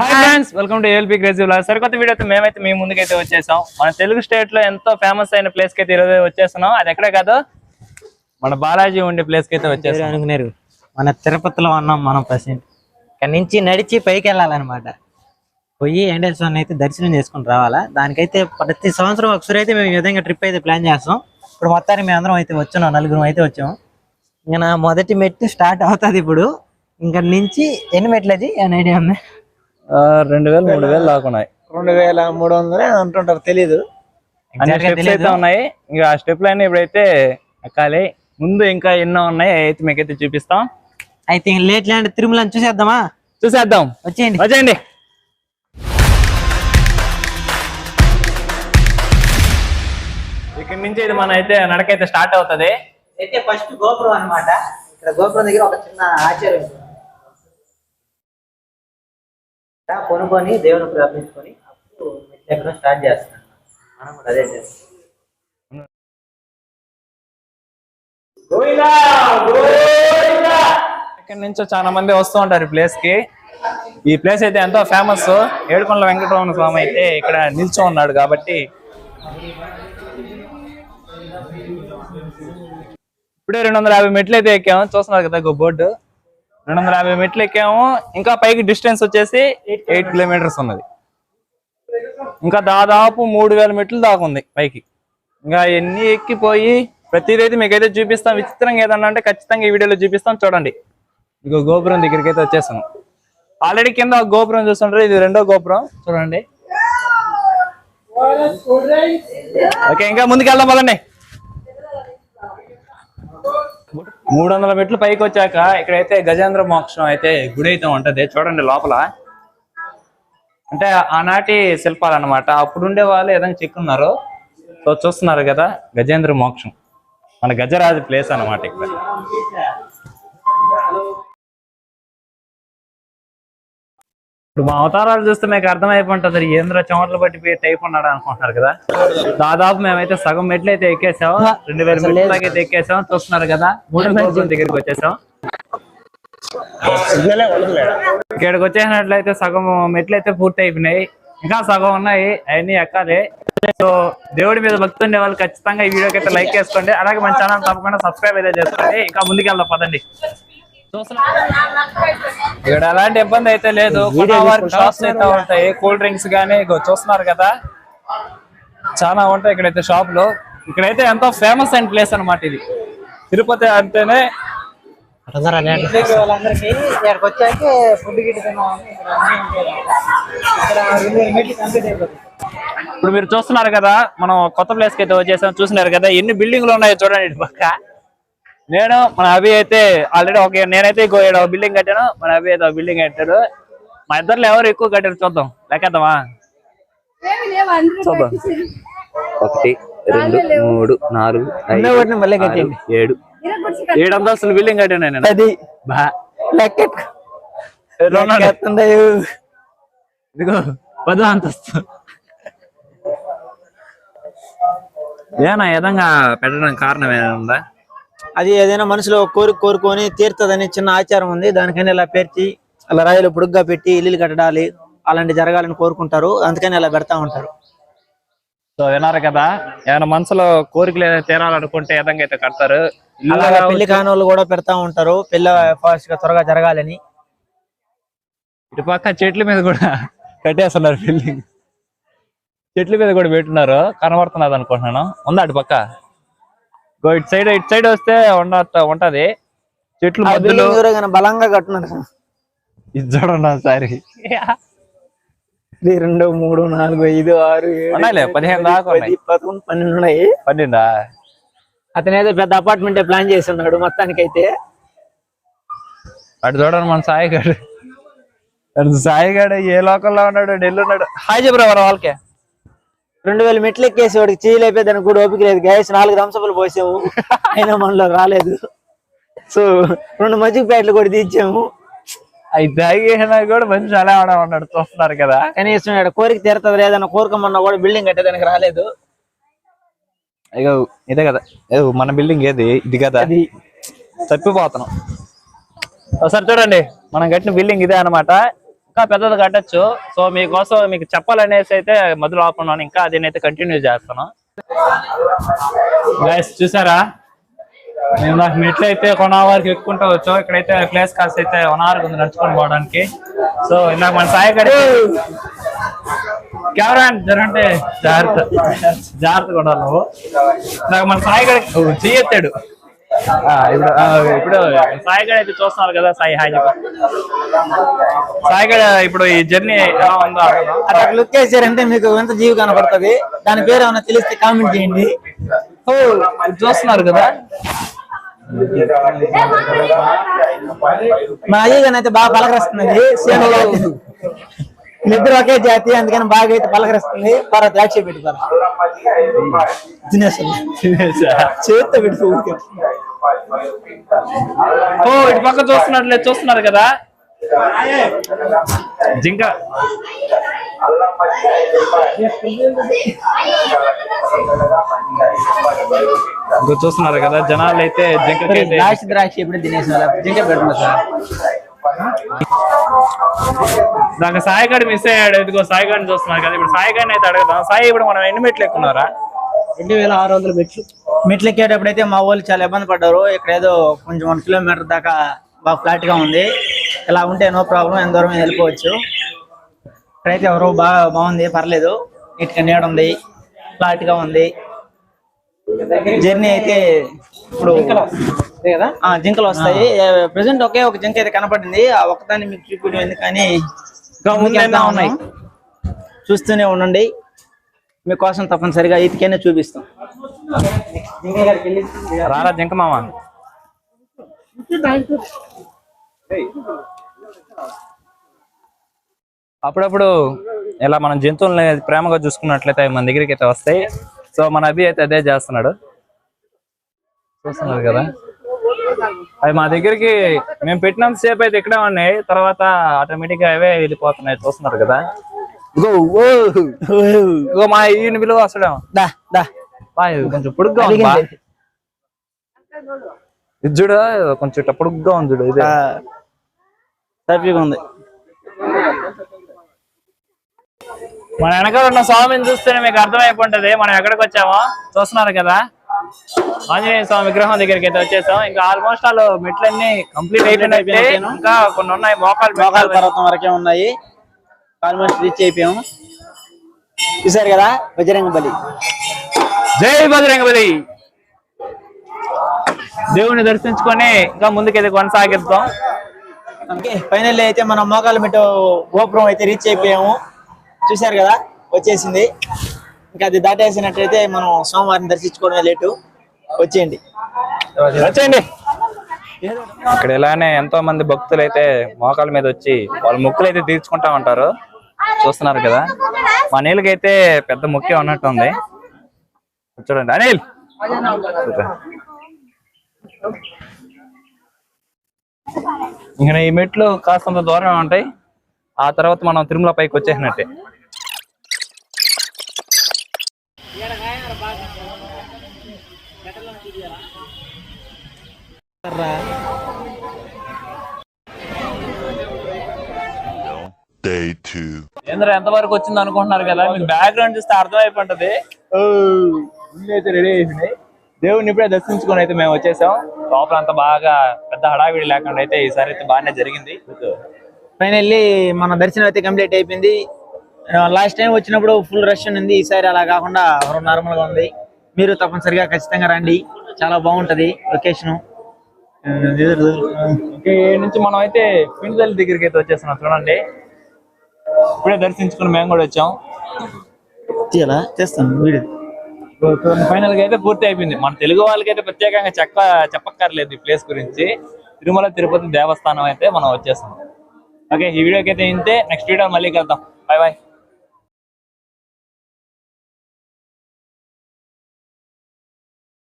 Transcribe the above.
Hi friends welcome to ALP crazy vlog సరికొత్త వీడియోతో మేమైతే మీ ముందుకైతే వచ్చేసాం. మన తెలుగు స్టేట్లో ఎంతో ఫేమస్ అయిన ప్లేస్కి అయితే ఈరోజు వచ్చేస్తున్నాం. అది ఎక్కడే కాదు? మన బాలాజీ ఉండే ప్లేస్కి అయితే వచ్చేసాం అనుకున్నారు మన తిరుపతిలో ఉన్నాం మనం ప్రజెంట్ ఇక్కడ నుంచి నడిచి పైకి వెళ్ళాలన్నమాట. పోయి వెంకటేశ్వర అయితే దర్శనం చేసుకుని రావాలా? దానికైతే ప్రతి సంవత్సరం ఒకసారి అయితే మేము ఈ విధంగా ట్రిప్ అయితే ప్లాన్ చేస్తాం. ఇప్పుడు మొత్తానికి మేము అందరం అయితే వచ్చాం నలుగురం అయితే వచ్చాం. ఇంకా నా మొదటి మెట్టు స్టార్ట్ అవుతుంది ఇప్పుడు. ఇంకా నుంచి ఎన్ని మెట్లు అది అని ఐడియా ఉంది? రెండు వేలు మూడు వేలు దాకున్నాయి. రెండు వేల మూడు వందలే అంటుంటారు తెలీదు. అన్ని స్టెప్స్ అయితే. ఉన్నాయి. ఇంకా ఆ స్టెప్ లైన్ ఇప్పుడైతే ఎక్కాలి. ముందు ఇంకా ఎన్నో ఉన్నాయి అయితే మీకైతే చూపిస్తాం. అయితే లేట్ ల్యాండ్ తిరుమల చూసేద్దామా? చూసేద్దాం. వచ్చేయండి. వచ్చేయండి. ఇక్కడి నుంచి ఇది మన అయితే నడకైతే స్టార్ట్ అవుతది. అయితే ఫస్ట్ గోపురం అన్నమాట. ఇక్కడ గోపురం దగ్గర ఒక చిన్న ఆచార్యం ఉంది. ఇక్కడ కొనుక్కొని దేవుని ప్రార్థించుకొని అప్పుడు మెట్లు ఎక్కడం స్టార్ట్ చేస్తున్నాం. మనం కూడా అదే చేస్తాం. ఇక్కడ నుంచి చాలా మంది వస్తూ ఉంటారు ఈ ప్లేస్కి. ఈ ప్లేస్ అయితే ఎంతో ఫేమస్ ఏడుకొండల వెంకటరమణ స్వామి అయితే ఇక్కడ నిల్చో ఉన్నాడు కాబట్టి. ఇప్పుడే రెండు వందల యాభై మెట్లు అయితే ఎక్కాము చూస్తున్నారు కదా ఒక బోర్డు. రెండు వందల యాభై మెట్లు ఎక్కాము. ఇంకా పైకి డిస్టెన్స్ వచ్చేసి ఎయిట్ కిలోమీటర్స్ ఉన్నది. ఇంకా దాదాపు మూడు వేల మెట్లు దాకా ఉంది పైకి. ఇంకా ఎన్ని ఎక్కిపోయి ప్రతిదీ అయితే మీకైతే చూపిస్తాం. విచిత్రంగా ఏదన్నా అంటే ఖచ్చితంగా ఈ వీడియోలో చూపిస్తాం. చూడండి. ఇగో గోపురం దగ్గరికి అయితే వచ్చేసాం ఆల్రెడీ కింద ఒక గోపురం చూస్తుంటారు. ఇది రెండో గోపురం. చూడండి. ఓకే ఇంకా ముందుకు వెళ్దాం పదండి. మూడు వందల మెట్లు పైకి వచ్చాక ఇక్కడైతే గజేంద్ర మోక్షం అయితే గుడి అయితే ఉంటది. చూడండి లోపల. అంటే ఆనాటి శిల్పాలు అనమాట అప్పుడు ఉండే వాళ్ళు ఏదైనా చెక్కున్నారు సో చూస్తున్నారు కదా గజేంద్ర మోక్షం. మన గజరాజు ప్లేస్ అన్నమాట ఇక్కడ. ఇప్పుడు మా అవతారాలు చూస్తే మీకు అర్థమైపోతుంది ఏంద్ర చెమటలు పట్టిపోయి టైప్ ఉన్నాడు అనుకుంటున్నారు కదా. దాదాపు మేమైతే సగం మెట్లు అయితే ఎక్కేసాం రెండు వేల మెట్లు దాకా అయితే ఎక్కేసాం చూస్తున్నారు కదా. మూడు దగ్గరికి వచ్చేసాం ఇక్కడికి వచ్చేసినట్లయితే సగం మెట్లు అయితే పూర్తి అయిపోయినాయి. ఇంకా సగం ఉన్నాయి అవన్నీ ఎక్కాలి. సో దేవుడి మీద భక్తి ఉండే వాళ్ళు ఖచ్చితంగా ఈ వీడియోకి అయితే లైక్ చేసుకోండి. అలాగే మన ఛానల్ తప్పకుండా సబ్స్క్రైబ్ అయితే చేసుకోండి. ఇంకా ముందుకెళ్దాం పదండి. ఇక్కడ ఎలాంటి ఇబ్బంది అయితే లేదు. షాప్స్ అయితే ఉంటాయి. కూల్ డ్రింక్స్ గానీ ఇగో చూస్తున్నారు కదా? చాలా ఉంటాయి ఇక్కడైతే షాపులు. ఇక్కడైతే ఎంతో ఫేమస్ అయిన ప్లేస్ అన్నమాట ఇది. తిరుపతి అంటేనే ఇప్పుడు మీరు చూస్తున్నారు కదా మనం కొత్త ప్లేస్కి అయితే వచ్చేసాం. చూస్తున్నారు కదా ఎన్ని బిల్డింగ్లు ఉన్నాయో చూడండి ఇటు పక్క. నేను మన అభి అయితే ఆల్రెడీ ఒక నేనైతే ఇంకో బిల్డింగ్ కట్టాను. మన అభి అయితే ఒక బిల్డింగ్ కట్టారు మా ఇద్దరు ఎవరు ఎక్కువ కట్టారు చూద్దాం. లెక్కేద్దామా? చూద్దాం. ఒకటి రెండు మూడు నాలుగు ఐదు, కట్టండి. ఏడు. ఏడు అంతస్తులు బిల్డింగ్ కట్టాను నేను. అది. బా. ఇదిగో పదో అంతస్తు. ఏనా విధంగా పెట్టడానికి కారణం ఏమైనా ఉందా అది ఏదైనా మనసులో కోరిక కోరుకొని తీరుతుందని చిన్న ఆచారం ఉంది. దానికని ఇలా పేర్చి అలా రాయలు పొడుగ్గా పెట్టి ఇల్లు కట్టడాలి అలాంటి జరగాలని కోరుకుంటారు. అందుకని అలా పెడతా ఉంటారు. సో విన్నారు కదా ఏమైనా మనసులో కోరికలు ఏదైనా తీరాలనుకుంటే ఏ విధంగా అయితే కడతారు? అలాగే. పెళ్ళి కాని వాళ్ళు కూడా పెడతా ఉంటారు. పెళ్ళి ఫాస్ట్గా త్వరగా జరగాలని. ఇటు పక్క చెట్ల మీద కూడా కట్టేస్తున్నారు బిల్డింగ్ చెట్ల మీద కూడా పెట్టున్నారు. కనబడుతున్నది అనుకుంటున్నాను. ఉందా అటు పక్క? ఇటు సైడ్ ఇటు సైడ్ వస్తే ఉంటది. చెట్లు మధ్యలో బలంగా చూడండి ఒకసారి. ఇది రెండు మూడు నాలుగు ఐదు ఆరు పదిహేను దాకా. పదకొండు పన్నెండు ఉన్నాయి. పన్నెండా? అతను ఏదో పెద్ద అపార్ట్మెంట్ ప్లాన్ చేస్తున్నాడు మొత్తానికి అయితే అటు చూడండి మన సాయిగాడు. సాయిగాడు ఏ లోకల్లో ఉన్నాడు ఢిల్లీ ఉన్నాడు. హాయ్ చెప్పరా వాళ్ళకి. రెండు వేల మెట్లు ఎక్కేసి వాడికి చేయలేపే దానికి కూడా ఓపిక లేదు. గ్యాస్ నాలుగు రంసపులు పోసాము. అయినా మనలో రాలేదు. సో రెండు మజ్జిగ ప్యాకెట్లు కూడా తీర్చాము అవి తాగినా కూడా మంచి అలా ఉన్నాడు చూస్తున్నారు కదా. కనీసం ఈడ కోరిక తీరుతుంది లేదన్న కోరికమన్నా కూడా బిల్డింగ్ కట్టేదానికి రాలేదు. అయ్యో ఇదే కదా. మన బిల్డింగ్ ఏది? ఇది కదా. అది. తప్పిపోతున్నాం. ఒకసారి చూడండి. మనం కట్టిన బిల్డింగ్ ఇదే అన్నమాట. ఇంకా పెద్దది కట్టచ్చు. సో మీకోసం మీకు చెప్పాలనేసి అయితే మొదలు ఆపున్నాను ఇంకా దీనైతే కంటిన్యూ చేస్తాను. గైస్ చూసారా? మేము నాకు మెట్లు అయితే కొన వరకు ఎక్కుంటూ వచ్చాం ఇక్కడైతే ప్లేస్ కాస్త అయితే వన్ అవర్ ఉంది నడుచుకొని పోవడానికి. సో ఇందాక మన సాయి గడి కెమెరా జరంటే జాగ్రత్త జాగ్రత్త కూడా నువ్వు. నాకు మన సాయి గడి చెయ్యెత్తాడు ఆ, ఇప్పుడు ఇప్పుడు సాయి గడి అయితే చూస్తున్నారు కదా సాయి హాయ్ చెప్పు. సాయి గడి ఇప్పుడు ఈ జర్నీ ఎలా ఉందో. అట్లా లుక్ వేసారంటే మీకు ఎంత జీవి కనపడుతుంది? దాని పేరు ఏమైనా తెలిస్తే కామెంట్ చేయండి. ఓ చూస్తున్నారు కదా. మా అయ్యగాని అయితే బాగా పలకరిస్తున్నది సేమ్. వీళ్ళిద్దరు ఒకే జాతి అందుకని బాగా అయితే పలకరిస్తుంది. పర ద్రాక్ష పెట్టి పర తినేస్తుంది చేత్తో పెట్టి ఊరికే. ఓ ఇటు పక్క చూస్తున్నట్లే చూస్తున్నారు కదా? జింక. చూస్తున్నారు కదా జనాలు అయితే జింకకైతే ద్రాక్ష ఎప్పుడు తినేసి జింక పెడుతుంది సార్. నాకు సాయిగాడు మిస్ అయ్యాడు. ఇదిగో సాయిగాడిని చూస్తున్నారు కదా. ఇప్పుడు సాయిగాడిని అయితే అడగదాం. సాయి ఇప్పుడు మనం ఎన్ని మెట్లు ఎక్కున్నారా? రెండు వేల ఆరు వందల మెట్లు. మెట్లు ఎక్కేటప్పుడు అయితే మా వాళ్ళు చాలా ఇబ్బంది పడ్డారు. ఇక్కడ ఏదో కొంచెం వన్ కిలోమీటర్ దాకా బాగా ఫ్లాట్గా ఉంది. ఇలా ఉంటే నో ప్రాబ్లం ఎంత దూరం వెళ్ళిపోవచ్చు. ఇక్కడైతే ఎవరు బాగా బాగుంది పర్లేదు. నీట్గా నీడ ఉంది ఫ్లాట్గా ఉంది. జర్నీ అయితే ఇప్పుడు కదా? ఆ, జింకలు వస్తాయి. ప్రెసెంట్ ఒకే ఒక జింక అయితే కనపడింది. ఆ ఒక్కదాన్ని మీకు చూపించింది కానీ ఉన్నాయి. ఉన్నాం. చూస్తూనే ఉండండి. మీకోసం తప్పనిసరిగా ఇతికైనా చూపిస్తాం. రారా జింక మామ. అప్పుడప్పుడు ఇలా మనం జంతువుల్ని ప్రేమగా చూసుకున్నట్లయితే మన దగ్గరికి అయితే వస్తాయి. సో మన అభి అయితే అదే చేస్తున్నాడు. చూస్తున్నారు కదా. అవి మా దగ్గరికి మేము పెట్టినంత సేపు అయితే ఇక్కడే ఉన్నాయి. తర్వాత ఆటోమేటిక్గా అవే వెళ్ళిపోతున్నాయి. చూస్తున్నారు కదా. ఇగో మా ఈయన విలువ వస్తాడేమో కొంచెం పొడుగ్గా ఉంది. ఇది చూడు కొంచెం పొడుగ్గా ఉంది చూడు ఇదే. హ్యాపీగా ఉంది. మన వెనకాల ఉన్న స్వామిని చూస్తేనే మీకు అర్థమైపోంటది మనం ఎక్కడికి వచ్చామో. చూస్తున్నారు కదా. ఆంజనేయ స్వామి విగ్రహం దగ్గరికి అయితే వచ్చేసాం. ఇంకా ఆల్మోస్ట్ ఆల్ మెట్లన్నీ కంప్లీట్ అయిపోయినాయి. ఇంకా కొన్ని ఉన్నాయి మోకాలు మోకాల. పర్వతం వరకే ఉన్నాయి. ఆల్మోస్ట్ రీచ్ అయిపోయాము చూసారు కదా? బజరంగ బలి జై బజరంగబలి. దేవుని దర్శించుకొని ఇంకా ముందుకైతే కొనసాగిద్దాం. ఫైనల్ అయితే మనం మోకాల మెట్టు గోపురం అయితే రీచ్ అయిపోయాము. చూసారు కదా? వచ్చేసింది. ఇంకా అది దాటేసినట్టయితే మనం సోమవారం దర్శించుకోవడమే లేటు. వచ్చేయండి. వచ్చేయండి. ఇక్కడ ఇలానే ఎంతో మంది భక్తులు అయితే మోకాల మీద వచ్చి వాళ్ళ మొక్కులు అయితే తీర్చుకుంటా ఉంటారు చూస్తున్నారు కదా. మా నీళ్ళకైతే పెద్ద ముఖ్యం ఉన్నట్టుంది. చూడండి. అనిల్. ఇంకా ఈ మెట్లు కాస్తంత దూరం ఉంటాయి. ఆ తర్వాత మనం తిరుమల పైకి వచ్చేసినట్టే. ఏంద్ర ఎంత వరకు వచ్చింది అనుకుంటున్నారు కదా? మీకు బ్యాక్గ్రౌండ్ చూస్తే అర్థమైపోతుంది అయితే రెడీ అయిపోయినాయి. దేవుడిని ఇప్పుడే దర్శించుకొని అయితే మేము వచ్చేసాం. లోపల అంతా బాగా పెద్ద హడావిడి లేకుండా అయితే ఈసారి అయితే బాగానే జరిగింది. ఫైనల్లీ మన దర్శనం అయితే కంప్లీట్ అయిపోయింది. లాస్ట్ టైం వచ్చినప్పుడు ఫుల్ రష్ ఉంది ఈసారి అలా కాకుండా నార్మల్గా ఉంది. మీరు తప్పనిసరిగా ఖచ్చితంగా రండి. చాలా బాగుంటది లొకేషన్ ఈ నుంచి మనం అయితే పిండిదల్లి దగ్గరికి అయితే వచ్చేస్తున్నాం. చూడండి. ఇప్పుడే దర్శించుకుని మేము కూడా వచ్చాం. చేస్తాను వీడియో. ఫైనల్గా అయితే పూర్తి అయిపోయింది. మన తెలుగు వాళ్ళకైతే ప్రత్యేకంగా చెక్క చెప్పక్కర్లేదు ఈ ప్లేస్ గురించి. తిరుమల తిరుపతి దేవస్థానం అయితే మనం వచ్చేస్తాం ఓకే ఈ వీడియోకి అయితే ఇంతే. నెక్స్ట్ వీడియో మళ్ళీ కలుద్దాం. Bye bye